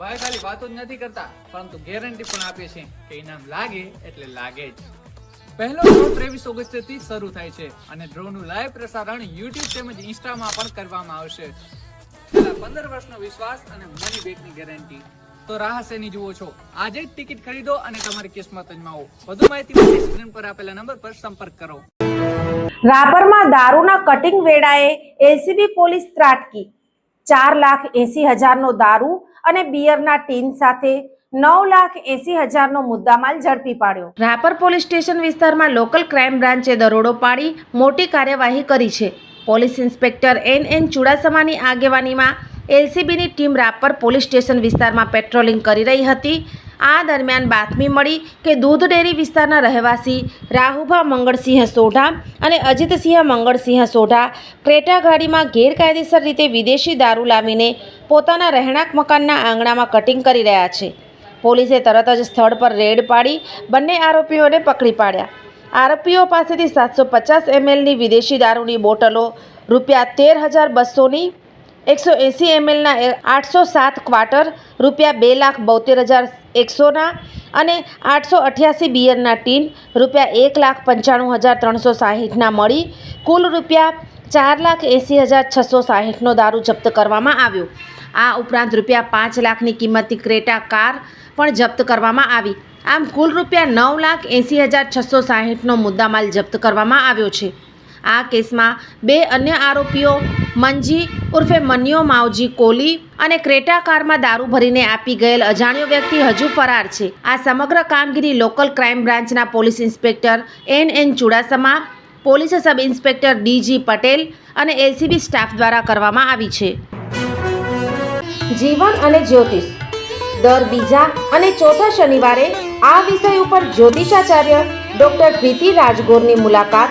ભાઈ ખાલી વાતો જ નથી કરતા, પરંતુ ગેરંટી પણ આપે છે કે ઇનામ લાગે એટલે લાગે જ. પહેલો ડ્રો ત્રેવીસ ઓગસ્ટથી શરૂ થાય છે અને ડ્રો નું લાઈવ પ્રસારણ યુટ્યુબ તેમજ ઇન્સ્ટામાં પણ કરવામાં આવશે. પંદર વર્ષનો વિશ્વાસ અને મની બેકની ગેરંટી તો રાહ શેની જુઓ છો? આજે જ ટિકિટ ખરીદો અને તમારી કિસ્મત અજમાવો. વધુ માહિતી માટે સ્ક્રીન પર આપેલા નંબર પર સંપર્ક કરો. રાપરમાં દારૂના કટિંગ વેળાએ એસીબી પોલીસ ત્રાટકી. ચાર લાખ એસી હજારનો દારૂ અને બિયરના ટીન સાથે નવ લાખ એસી હજારનો મુદ્દામાલ ઝડપી પાડ્યો. રાપર પોલીસ સ્ટેશન વિસ્તારમાં લોકલ ક્રાઇમ બ્રાન્ચે દરોડો પાડી મોટી કાર્યવાહી કરી છે. પોલીસ ઇન્સ્પેક્ટર એન એન ચુડાસમાની આગેવાનીમાં એલસીબીની ટીમ રાપર પોલીસ સ્ટેશન વિસ્તારમાં પેટ્રોલિંગ કરી રહી હતી. આ દરમિયાન બાતમી મળી કે દૂધ ડેરી વિસ્તારના રહેવાસી રાહુભા મંગળસિંહ સોઢા અને અજીતસિંહ મંગળસિંહ સોઢા ક્રેટા ગાડીમાં ગેરકાયદેસર રીતે વિદેશી દારૂ લાવીને પોતાના રહેણાંક મકાનના આંગણામાં કટિંગ કરી રહ્યા છે. પોલીસે તરત જ સ્થળ પર રેડ પાડી બંને આરોપીઓને પકડી પાડ્યા. આરોપીઓ પાસેથી સાતસો પચાસ એમએલની વિદેશી દારૂની બોટલો રૂપિયા તેર હજાર બસોની એકસો એંસી એમએલના આઠસો સાત ક્વાર્ટર રૂપિયા બે લાખ બોતેર હજાર એકસોના અને આઠસો અઠ્યાસી બિયરના ટીન રૂપિયા એક લાખ પંચાણું હજાર ત્રણસો સાહીઠના મળી. કુલ રૂપિયા ચાર લાખ એંસી હજાર છસો સાહીઠનો દારૂ જપ્ત કરવામાં આવ્યો. આ ઉપરાંત રૂપિયા પાંચ લાખની કિંમતની ક્રેટા કાર પણ જપ્ત કરવામાં આવી. આમ કુલ રૂપિયા નવ લાખ એંસી હજાર છસો સાહીઠનો મુદ્દામાલ જપ્ત કરવામાં આવ્યો છે. આ કેસમાં બે અન્ય આરોપીઓ, મંજી ઉર્ફે મન્યો માવજી કોલી અને ક્રેટા કારમાં દારૂ ભરીને આપી ગયેલ અજાણ્યો વ્યક્તિ હજુ ફરાર છે. આ સમગ્ર કામગીરી લોકલ ક્રાઇમ બ્રાન્ચના police inspector N N Chudasama, police sub inspector D G Patel અને એલસીબી સ્ટાફ દ્વારા કરવામાં આવી છે. જીવન અને જ્યોતિષ. દર બીજા અને ચોથા શનિવારે આ વિષય ઉપર જ્યોતિષાચાર્ય ડોક્ટર પ્રીતિ રાજગોરની મુલાકાત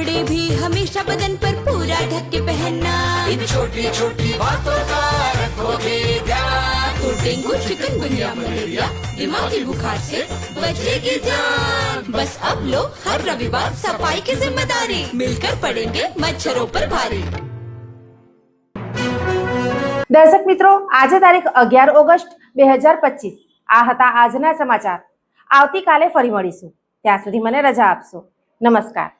कपड़े भी हमेशा बदन पर पूरा ढक के पहनना इन छोटी छोटी बातों का रखोगे ध्यान तो डेंगू चिकनगुनिया मलेरिया दिमागी बुखार से बचेगी जान बस अब लो हर रविवार सफाई की जिम्मेदारी मिलकर पड़ेंगे मच्छरों पर भारी દર્શક મિત્રો આજે તારીખ અગિયાર ઓગસ્ટ બે હજાર પચીસ આ હતા આજના સમાચાર આવતીકાલે ફરી મળીશું ત્યાં સુધી મને રજા આપશો નમસ્કાર